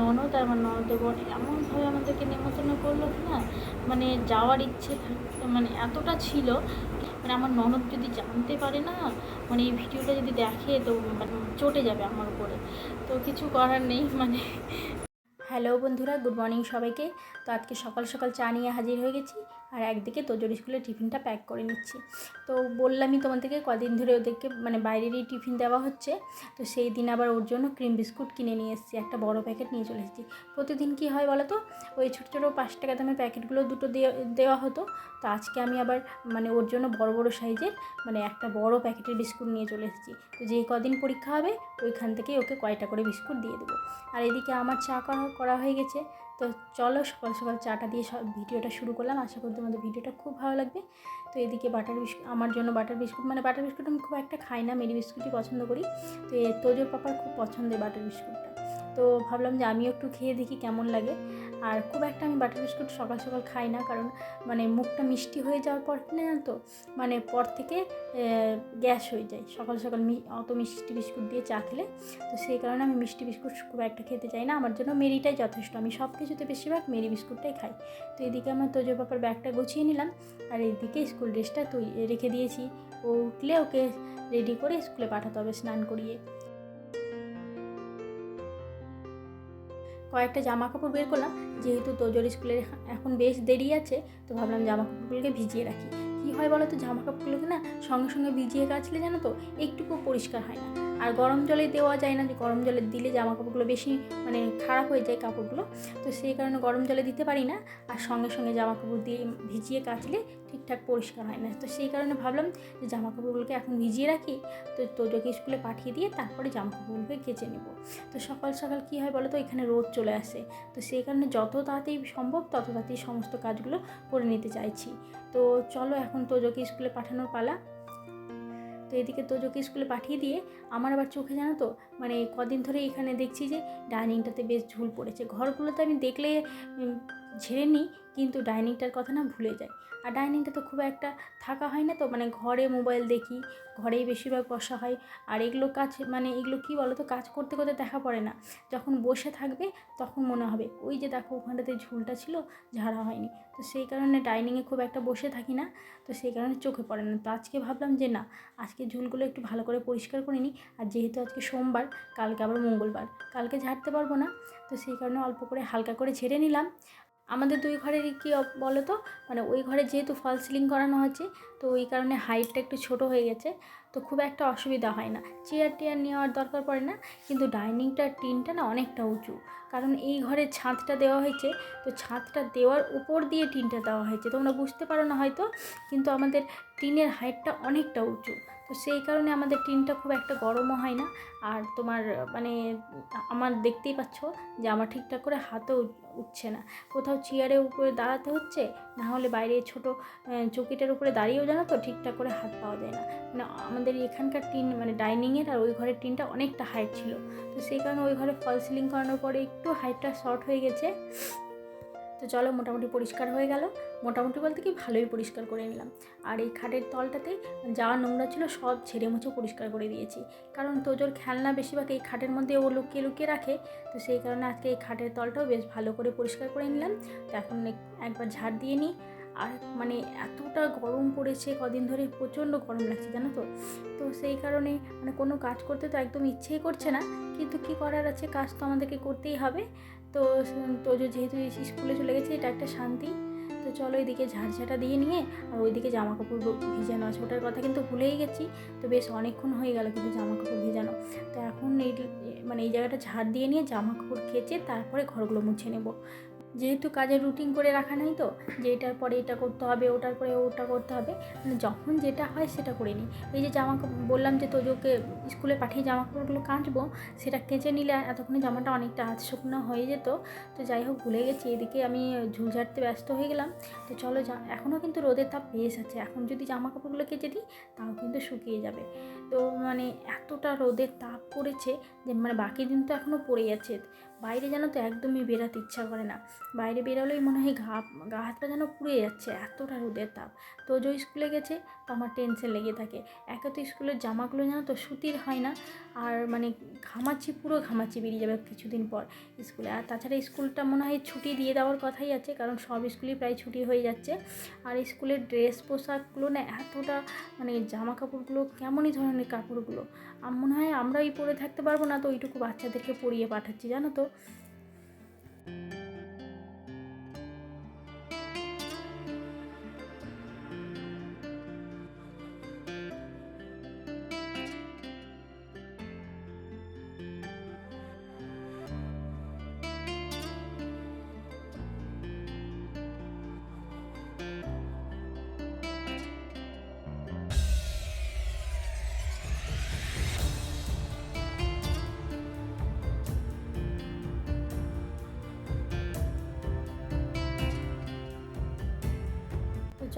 ননদ আর আমার ননদের বোন এমনভাবে আমাদেরকে নেমন্তন্ন করল না মানে যাওয়ার ইচ্ছে মানে এতটা ছিল মানে আমার ননদ যদি জানতে পারে না মানে এই ভিডিওটা যদি দেখে তো মানে চটে যাবে আমার উপরে। তো কিছু করার নেই মানে হ্যালো বন্ধুরা, গুড মর্নিং সবাইকে। তো আজকে সকাল সকাল চা নিয়ে হাজির হয়ে গেছি। আর একদিকে তোজোর স্কুলের টিফিনটা প্যাক করে নিচ্ছি। তো বললামই তোমাদেরকে কদিন ধরে ওদেরকে মানে বাইরেরই টিফিন দেওয়া হচ্ছে, তো সেই দিন আবার ওর জন্য ক্রিম বিস্কুট কিনে নিয়ে এসেছি, একটা বড় প্যাকেট নিয়ে চলে এসেছি। প্রতিদিন কী হয় বলো তো ওই ছোটো ছোটো পাঁচ টাকা দামের প্যাকেটগুলো দুটো দেওয়া দেওয়া হতো, তো আজকে আমি আবার মানে ওর জন্য বড় বড় সাইজের মানে একটা বড় প্যাকেটের বিস্কুট নিয়ে চলে এসেছি। তো যেই কদিন পরীক্ষা হবে, ওইখান থেকেই ওকে কয়টা করে বিস্কুট দিয়ে দেবো। আর এদিকে আমার চা করা হয়ে গেছে তো চলো সকাল সকাল চাটা দিয়ে সব ভিডিওটা শুরু করলাম। আশা করি তোমাদের ভিডিওটা খুব ভালো লাগবে। তো এদিকে বাটার বিস্কুট আমার জন্য বাটার বিস্কুট মানে বাটার বিস্কুট আমি খুব একটা খাই না মেরি বিস্কুটই পছন্দ করি। তো তোজোর পাপার খুব পছন্দের বাটার বিস্কুটটা। তো ভাবলাম যে আমিও একটু খেয়ে দেখি কেমন লাগে। আর খুব একটা আমি বাটার বিস্কুট সকাল সকাল খাই না, কারণ মানে মুখটা মিষ্টি হয়ে যাওয়ার পর না তো মানে পর থেকে গ্যাস হয়ে যায়। সকাল সকাল অত মিষ্টি বিস্কুট দিয়ে চা খেলে, তো সেই কারণে আমি মিষ্টি বিস্কুট খুব একটা খেতে চাই না। আমার জন্য মেরিটাই যথেষ্ট। আমি সব কিছুতে বেশিরভাগ মেরি বিস্কুটটাই খাই। তো এদিকে আমার তোজোর পাপার ব্যাগটা গুছিয়ে নিলাম, আর এইদিকে স্কুল ড্রেসটা তুই, রেখে দিয়েছি। ও উঠলে ওকে রেডি করে স্কুলে পাঠাতে হবে, স্নান করিয়ে। কয়েকটা জামা কাপড় বের করলাম, যেহেতু তোজোর স্কুলের এখন বেশ দেরি আছে, তো ভাবলাম জামা কাপড়গুলোকে ভিজিয়ে রাখি। কী হয় বলো তো, জামা কাপড়গুলোকে না সঙ্গে সঙ্গে ভিজিয়ে কাচলে জানো তো, একটুকু পরিষ্কার হয় না। আর গরম জলে দেওয়া যায় না যে গরম জলে দিলে জামা কাপড়গুলো বেশি মানে খারাপ হয়ে যায় কাপড়গুলো। তো সেই কারণে গরম জলে দিতে পারি না, আর সঙ্গে সঙ্গে জামা কাপড় দিয়ে ভিজিয়ে কাচলে ঠিকঠাক পরিষ্কার হয় না। তো সেই কারণে ভাবলাম যে জামা কাপড়গুলোকে এখন ভিজিয়ে রাখি, তো তোজোকে স্কুলে পাঠিয়ে দিয়ে তারপরে জামা কাপড়গুলোকে কেচে নেব। তো সকাল সকাল কী হয় বলো তো, এখানে রোদ চলে আসে। তো সেই কারণে যত তাড়াতাড়ি সম্ভব তত তাড়াতাড়ি সমস্ত কাজগুলো করে নিতে চাইছি। তো চলো এখন তোজোকে স্কুলে পাঠানোর পালা। তো এদিকে তোজোকে স্কুলে পাঠিয়ে দিয়ে আমার আবার চোখে জানো তো মানে কদিন ধরে এখানে দেখছি যে ডাইনিংটাতে বেশ ঝুল পড়েছে। ঘরগুলোতে আমি দেখলে ঝেড়ে নিই কিন্তু ডাইনিংটার কথা না ভুলে যাই। আর ডাইনিংটা তো খুব একটা থাকা হয় না তো মানে ঘরে মোবাইল দেখি, ঘরেই বেশিরভাগ বসা হয়। আর এগুলো কাজ মানে এগুলো কী বলো তো কাজ করতে করতে দেখা পড়ে না। যখন বসে থাকবে তখন মনে হবে, ওই যে দেখো ওখানটাতে ঝুলটা ছিল, ঝাড়া হয়নি। তো সেই কারণে ডাইনিংয়ে খুব একটা বসে থাকি না, তো সেই কারণে চোখে পড়ে না। তো আজকে ভাবলাম যে না, আজকে ঝুলগুলো একটু ভালো করে পরিষ্কার করে নিই। আর যেহেতু আজকে সোমবার, কালকে আবার মঙ্গলবার, কালকে ঝাড়তে পারব না। তো সেই কারণে অল্প করে হালকা করে ঝেড়ে নিলাম। আমাদের দুই ঘরের কী বলো তো মানে ওই ঘরে যেহেতু ফল সিলিং করানো হচ্ছে, তো ওই কারণে হাইটটা একটু ছোট হয়ে গেছে, তো খুব একটা অসুবিধা হয় না। চেয়ার টেয়ার নেওয়ার দরকার পড়ে না, কিন্তু ডাইনিংটার টিনটা না অনেকটা উঁচু, কারণ এই ঘরে ছাদটা দেওয়া হয়েছে, তো ছাদটা দেওয়ার উপর দিয়ে টিনটা দেওয়া হয়েছে, তোমরা বুঝতে পারো না হয়তো, কিন্তু আমাদের টিনের হাইটটা অনেকটা উঁচু। তো সেই কারণে আমাদের টিনটা খুব একটা গরমও হয় না। আর তোমার মানে আমার দেখতেই পাচ্ছ যে আমার ঠিকঠাক করে হাতও উঠছে না। কোথাও চেয়ারের উপরে দাঁড়াতে হচ্ছে, না হলে বাইরে ছোট চৌকিটার উপরে দাঁড়িয়েও জানো তো ঠিকঠাক করে হাত পাওয়া যায় না। মানে আমাদের এখানকার টিন মানে ডাইনিংয়ের আর ওই ঘরের টিনটা অনেকটা হাইট ছিল। তো সেই কারণে ওই ঘরে ফল সিলিং করানোর পরে একটু হাইটটা শর্ট হয়ে গেছে। তো চলো মোটামুটি পরিষ্কার হয়ে গেল। মোটামুটি বলতে কি ভালোই পরিষ্কার করে নিলাম। আর এই খাটের তলটাতে যা নোংরা ছিল সব ছেড়ে মুছে পরিষ্কার করে দিয়েছি। কারণ তোজোর খেলনা বেশিরভাগ এই খাটের মধ্যে ও লুকিয়ে লুকিয়ে রাখে। তো সেই কারণে আজকে এই খাটের তলটাও বেশ ভালো করে পরিষ্কার করে নিলাম। তো এখন একবার ঝাড় দিয়ে নিই। আর মানে এতটা গরম পড়েছে, কদিন ধরে প্রচণ্ড গরম লাগছে, জানো তো? তো সেই কারণে মানে কোনো কাজ করতে তো একদম ইচ্ছেই করছে না। কিন্তু কি করার আছে? কাজ তো আমাদেরকে করতেই হবে। তো তো যেহেতু স্কুলে চলে গেছে, এটা একটা শান্তি। তো চলো এদিকে ঝাড়ঝাটা দিয়ে নিয়ে, আর ওইদিকে জামা কাপড় ভিজানো আছে। ওটার কথা কিন্তু ভুলেই গেছি। তো বেশ অনেকক্ষণ হয়ে গেল কিন্তু জামা কাপড় ভিজানো। তো এখন এই মানে এই জায়গাটা ঝাড় দিয়ে নিয়ে জামা কাপড় কেচে তারপরে ঘরগুলো মুছে নেব। যেহেতু কাজের রুটিন করে রাখা নাই তো যে এটার পরে এটা করতে হবে, ওটার পরে ওটা করতে হবে মানে যখন যেটা হয় সেটা করে নিই এই যে জামা বললাম যে তোজোকে স্কুলে পাঠিয়ে জামা কাপড়গুলো কাচবো, সেটা কেচে নিলে এতক্ষণে জামাটা অনেকটা আধ শুকনো হয়ে যেত। তো যাই হোক, ভুলে গেছি, এদিকে আমি ঝুল ঝাড়তে ব্যস্ত হয়ে গেলাম। তো চলো যা, এখনও কিন্তু রোদের তাপ বেশ আছে, এখন যদি জামা কাপড়গুলো কেচে দিই, তাও কিন্তু শুকিয়ে যাবে। তো মানে এতটা রোদের তাপ পড়েছে যে মানে বাকি দিন তো এখনও পড়ে যাচ্ছে। বাইরে যেন তো একদমই বেরাতে ইচ্ছা করে না। বাইরে বেরোলেই মনে হয় ঘা, গা হাতটা যেন পুড়ে যাচ্ছে, এতটা রোদের তাপ। তো যে স্কুলে গেছে তো আমার টেনশন লেগে থাকে। একে তো স্কুলের জামাগুলো জানো তো সুতির হয় না, আর মানে ঘামাচ্ছি, পুরো ঘামাচ্ছি বেরিয়ে যাবে কিছুদিন পর স্কুলে আর তাছাড়া স্কুলটা মনে হয় ছুটি দিয়ে দেওয়ার কথাই আছে, কারণ সব স্কুলেই প্রায় ছুটি হয়ে যাচ্ছে। আর স্কুলের ড্রেস পোশাকগুলো না এতটা মানে জামা কাপড়গুলো কেমনই ধরনের কাপড়গুলো মনে হয় আমরাই পরে থাকতে পারব না তো ওইটুকু বাচ্চাদেরকে পরিয়ে পাঠাচ্ছি, জানো তো?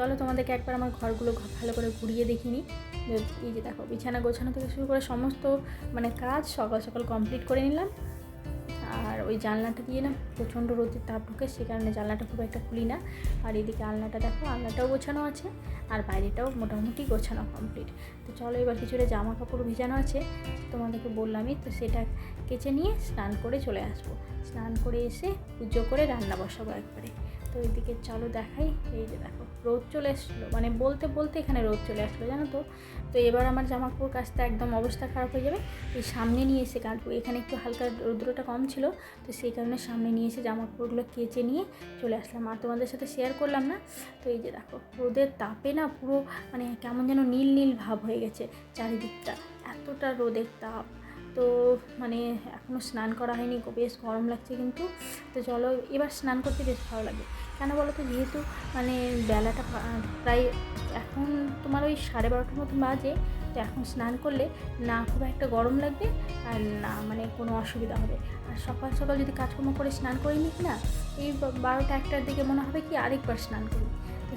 চলো তোমাদেরকে একবার আমার ঘরগুলো ভালো করে ঘুরিয়ে দেখিনি। এই যে দেখো, বিছানা গোছানো থেকে শুরু করে সমস্ত মানে কাজ সকাল সকাল কমপ্লিট করে নিলাম। আর ওই জানলাটা দিয়ে না প্রচণ্ড রোদের তাপ ঢুকে, সে কারণে জানলাটা খুব একটা খুলি না। আর এদিকে আলনাটা দেখো, আলনাটাও গোছানো আছে, আর বাইরেটাও মোটামুটি গোছানো কমপ্লিট তো চলো এবার কিছুটা জামা কাপড় ভিজানো আছে, তোমাদেরকে বললামই, তো সেটা কেচে নিয়ে স্নান করে চলে আসব। স্নান করে এসে পুজো করে রান্না বসাবো একবারে। তো এদিকে চলো দেখাই। এই যে দেখো, রোদ চলে এসছিলো। মানে বলতে বলতে এখানে রোদ চলে আসলো, জানো তো? তো এবার আমার জামা কাপড় কাচতে একদম অবস্থা খারাপ হয়ে যাবে। এই সামনে নিয়ে এসে কাটবো এখানে একটু হালকা রৌদ্রটা কম ছিল, তো সেই কারণে সামনে নিয়ে এসে জামা কাপড়গুলো কেচে নিয়ে চলে আসলাম। আর তোমাদের সাথে শেয়ার করলাম না? তো এই যে দেখো, রোদের তাপে না পুরো মানে কেমন যেন নীল নীল ভাব হয়ে গেছে চারিদিকটা। এতটা রোদের তাপ। তো মানে এখনও স্নান করা হয়নি, বেশ গরম লাগছে কিন্তু। তো চলো, এবার স্নান করতে বেশ ভালো লাগে। কেন বলো তো? যেহেতু মানে বেলাটা প্রায় এখন তোমার ওই সাড়ে বারোটার মতো বাজে, তো এখন স্নান করলে না খুব একটা গরম লাগবে আর না মানে কোনো অসুবিধা হবে। আর সকাল সকাল যদি কাজকর্ম করে স্নান করে নিই না, এই বারোটা একটার দিকে মনে হবে কি আরেকবার স্নান করি। তো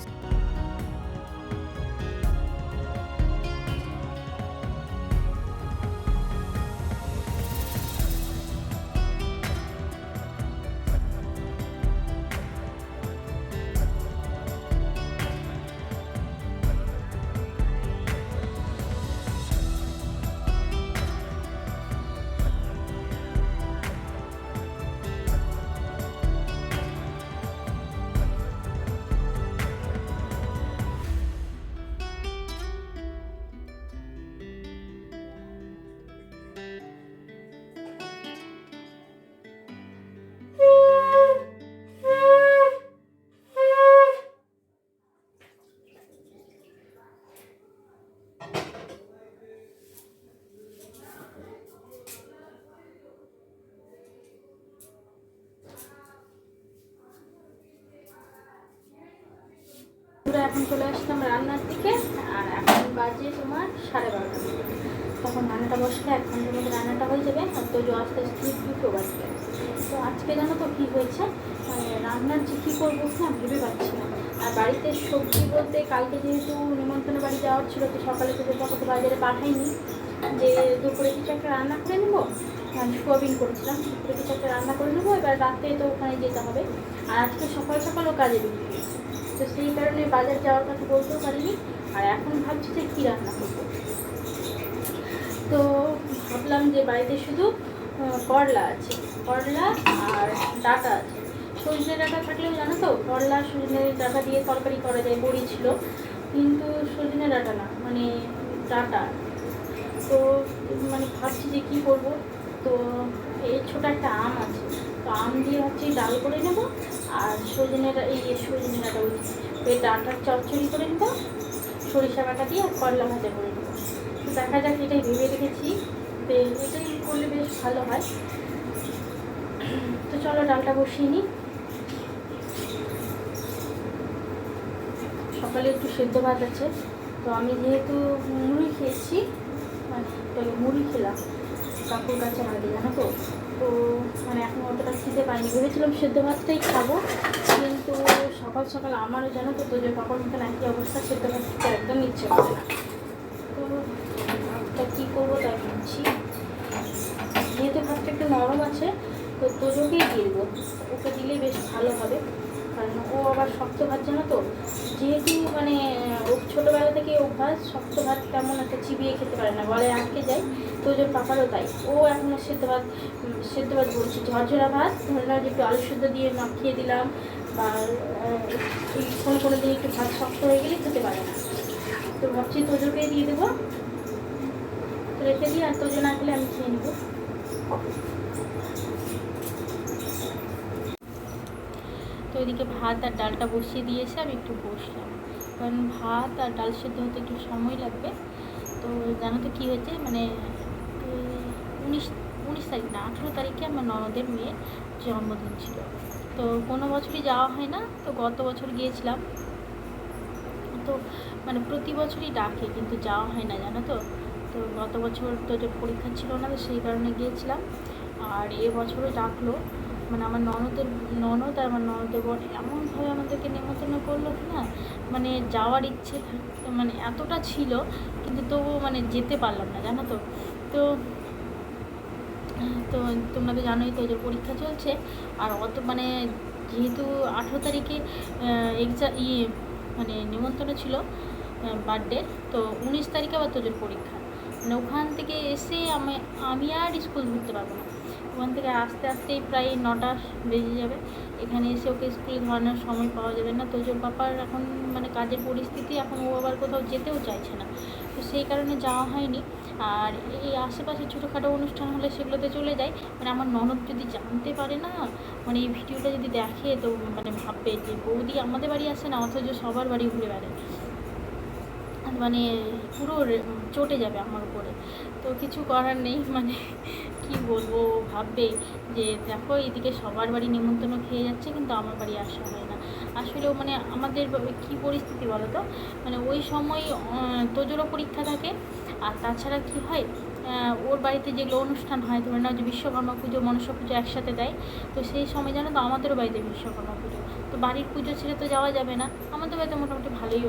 এখন চলে আসলাম রান্নার দিকে, আর এখন বাজে তোমার সাড়ে বারোটা। তখন রান্নাটা বসলে এক ঘণ্টার মধ্যে রান্নাটা হয়ে যাবে, আর তো আস্তে আস্তে দুটো বাজবে তো আজকে জানো তো কী হয়েছে? মানে রান্নার যে কী করব না ভেবে পাচ্ছি না। আর বাড়িতে সবজি বলতে কালকে যেহেতু নিমন্ত্রণে বাড়ি যাওয়ার ছিল, তো সকালে তো দেখো তো বাজারে পাঠাইনি। যে দুপুরে কিছু একটা রান্না করে নেব আর সোয়াবিন করেছিলাম, দুপুরে কিছু একটা রান্না করে নেব, এবার রাতে তো ওখানে যেতে হবে। আর আজকে সকাল সকালও কাজে বেরিয়ে তো সেই কারণে বাজার যাওয়ার কথা বলতেও পারিনি। আর এখন ভাবছি যে কী রান্না করব। তো ভাবলাম যে বাড়িতে শুধু করলা আছে। করলা আর ডাটা আছে। সজনে ডাটা থাকলেও জানো তো, করলা সজনে ডাটা দিয়ে তরকারি করা যায়, বড়ি ছিল। কিন্তু সজনে ডাটা না মানে ডাটা। তো মানে ভাবছি যে কী করব। তো এই ছোটো একটা আম আছে। তো আম দিয়ে হচ্ছে ডাল করে নেব। আর সজনেটা এই সজনে ডাটা এই ডাটার চচ্চড়ি করে নেব, সরিষা বাটা দিয়ে আর করলা ভাজা করে নেব। তো দেখা যাক, এটাই ভেবে রেখেছি। তো এটাই করলে বেশ ভালো হয়। তো চলো ডালটা বসিয়ে নিই। সকালে একটু সেদ্ধ ভাত আছে, তো আমি যেহেতু মুড়ি খেয়েছি মানে মুড়ি খেলাম কাকুর কাছে আগে জানো তো? তো মানে এখন অতটা খেতে পাইনি। ভেবেছিলাম সেদ্ধ ভাতটাই খাব, কিন্তু সকাল সকাল আমারও জানো তো তোদের কখন মতন একই অবস্থা, সেদ্ধ ভাত খেতে একদম ইচ্ছে করে না। তো ভাতটা কী করব তাই ভাবছি। যেহেতু ভাতটা একটু নরম আছে তো তো তোজোকেই দিয়ে দেবো। ওকে দিলেই বেশ ভালো হবে। কারণ ও আবার শক্ত ভাত, জানো তো? যেহেতু মানে ও ছোটোবেলা থেকে অভ্যাস, শক্ত ভাত তেমন একটা চিবিয়ে খেতে পারে না, গলায় আটকে যায়, তো ওর পাপারও তাই। ও এখনও সেদ্ধ ভাত সেদ্ধ ভাত বলছি, ঝরঝরা ভাত ধরে নাও যে একটু আলু সেদ্ধ দিয়ে মাখিয়ে দিলাম, বা কোনো কোনো দিন একটু ভাত শক্ত হয়ে গেলে খেতে পারে না। তো ভাবছি তোজোকে দিয়ে দেবো। তো রেখে দিই, আর তোজো না খেলে আমি খেয়ে নেব। তো ওইদিকে ভাত আর ডালটা বসিয়ে দিয়েছে আমি একটু বসলাম। কারণ ভাত আর ডাল সেদ্ধ হতে একটু সময় লাগবে। তো জানো তো কী হয়েছে? মানে উনিশ উনিশ তারিখ না, আঠেরো তারিখে আমার ননদের মেয়ের জন্মদিন ছিল। তো কোনো বছরই যাওয়া হয় না, তো গত বছর গিয়েছিলাম। তো মানে প্রতি বছরই ডাকে, কিন্তু যাওয়া হয় না, জানো তো? তো গত বছর তো যে পরীক্ষা ছিল না, তো সেই কারণে গিয়েছিলাম। আর এ বছরও ডাকলো। মানে আমার ননদের ননদ আর আমার ননদের বোন এমনভাবে আমাদেরকে নেমন্তন্ন করল কি না মানে যাওয়ার ইচ্ছে মানে এতটা ছিল, কিন্তু তবুও মানে যেতে পারলাম না, জানো তো। তো তো তোমরা তো জানোই তো যে পরীক্ষা চলছে, আর অত মানে যেহেতু আঠেরো তারিখে এক্সাম ইয়ে মানে নিমন্ত্রণ ছিল বার্থডে তো উনিশ তারিখে আবার তোদের পরীক্ষা। মানে ওখান থেকে এসে আমি আমি আর স্কুল ধরতে পারব না। ওখান থেকে আস্তে আস্তেই প্রায় নটা বেজে যাবে। এখানে এসে ওকে স্কুলে ধরানোর সময় পাওয়া যাবে না। তোজোর বাবার এখন মানে কাজের পরিস্থিতি, এখন ও আবার কোথাও যেতেও চাইছে না। তো সেই কারণে যাওয়া হয়নি। আর এই আশেপাশে ছোটোখাটো অনুষ্ঠান হলে সেগুলোতে চলে যাই মানে আমার ননদ যদি জানতে পারে না মানে এই ভিডিওটা যদি দেখে, তো মানে ভাববে যে বৌদি আমাদের বাড়ি আসে না, অথচ সবার বাড়ি ঘুরে বেড়ায়। মানে পুরো চটে যাবে আমার উপরে। তো কিছু করার নেই মানে কি বলব ভাববে যে দেখো এদিকে সবার বাড়ি নিমন্ত্রণ খেয়ে যাচ্ছে, কিন্তু আমার বাড়ি আসা হয় না। আসলেও মানে আমাদের কি পরিস্থিতি বলো তো মানে ওই সময় তোজোরও পরীক্ষা থাকে, আর তাছাড়া কি হয়? ওর বাড়িতে যেগুলো অনুষ্ঠান হয়, ধরে নাও যে বিশ্বকর্মা পুজো, মনসা পুজো একসাথে দেয়, তো সেই সময় জানো তো আমাদেরও বাড়িতে বিশ্বকর্মা পুজো। তো বাড়ির পুজো ছেড়ে তো যাওয়া যাবে না, আমাদের বাড়িতে মোটামুটি ভালোই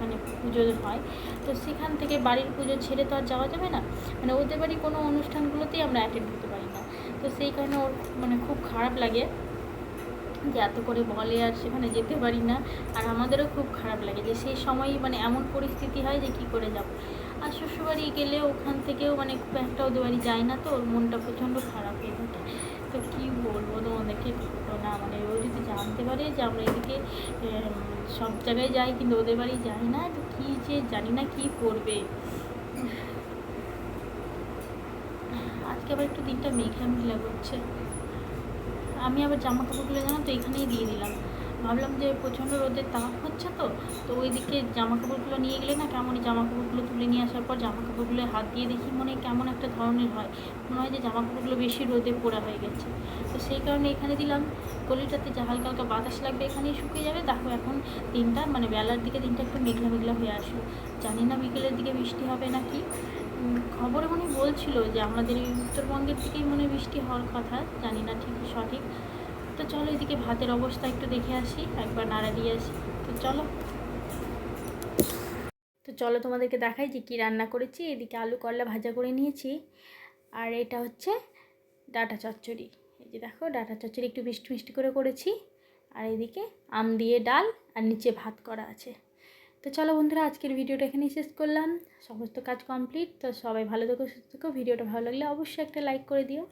মানে পুজো হয়। তো সেখান থেকে বাড়ির পুজো ছেড়ে তো আর যাওয়া যাবে না মানে ওদের বাড়ি কোনো অনুষ্ঠানগুলোতেই আমরা অ্যাটেন্ড করতে পারি না। তো সেই কারণে ওর মানে খুব খারাপ লাগে যে এত করে বলে আর সেখানে যেতে পারি না, আর আমাদেরও খুব খারাপ লাগে যে সেই সময়ই মানে এমন পরিস্থিতি হয় যে কী করে যাব। আর শ্বশুরবাড়ি গেলে ওখান থেকেও মানে খুব একটা ওদের বাড়ি যায় না তো, ওর মনটা প্রচণ্ড খারাপ হয়ে থাকে। তো কী বলব তোমাদেরকে না মানে ও যদি জানতে পারে যে আমরা এদিকে সব জায়গায় যাই কিন্তু ওদের বাড়ি যাই না, তো কী যে জানি না কী করবে। আজকে আবার একটু দিনটা মেঘলা মেঘলা করছে। আমি আবার জামা কাপড়গুলো জানো তো এখানেই দিয়ে দিলাম। ভাবলাম যে প্রচণ্ড রোদের তাপ হচ্ছে তো তো ওই দিকে জামা কাপড়গুলো নিয়ে গেলে না কেমন জামা কাপড়গুলো তুলে নিয়ে আসার পর জামা কাপড়গুলো হাত দিয়ে দেখি মনে কেমন একটা ধরনের হয়, মনে হয় যে জামা কাপড়গুলো বেশি রোদে পোড়া হয়ে গেছে। তো সেই কারণে এখানে দিলাম, গলিটাতে যা হালকা হালকা বাতাস লাগবে এখানেই শুকিয়ে যাবে। দেখো এখন দিনটা মানে বেলার দিকে দিনটা একটু মেঘলা মেঘলা হয়ে আসলো। জানি না বিকেলের দিকে বৃষ্টি হবে নাকি খবরে মনে বলছিল যে আমাদের এই উত্তরবঙ্গের দিকেই মনে বৃষ্টি হওয়ার কথা, জানি না ঠিক সঠিক। তো চলো এদিকে ভাতের অবস্থা একটু দেখে আসি, একবার নাড়া দিয়ে আসি। তো চলো। তো চলো তোমাদেরকে দেখাই যে কী রান্না করেছি। এদিকে আলু করলা ভাজা করে নিয়েছি। আর এটা হচ্ছে ডাটা চচ্চড়ি। এই যে দেখো, ডাটা চচ্চড়ি একটু মিষ্টি মিষ্টি করে করেছি। আর এদিকে আম দিয়ে ডাল আর নিচে ভাত করা আছে। তো চলো বন্ধুরা, আজকের ভিডিওটা এখানেই শেষ করলাম। সমস্ত কাজ কমপ্লিট। তো সবাই ভালো থেকো, সুস্থ থেকো। ভিডিওটা ভালো লাগলে অবশ্যই একটা লাইক করে দিও।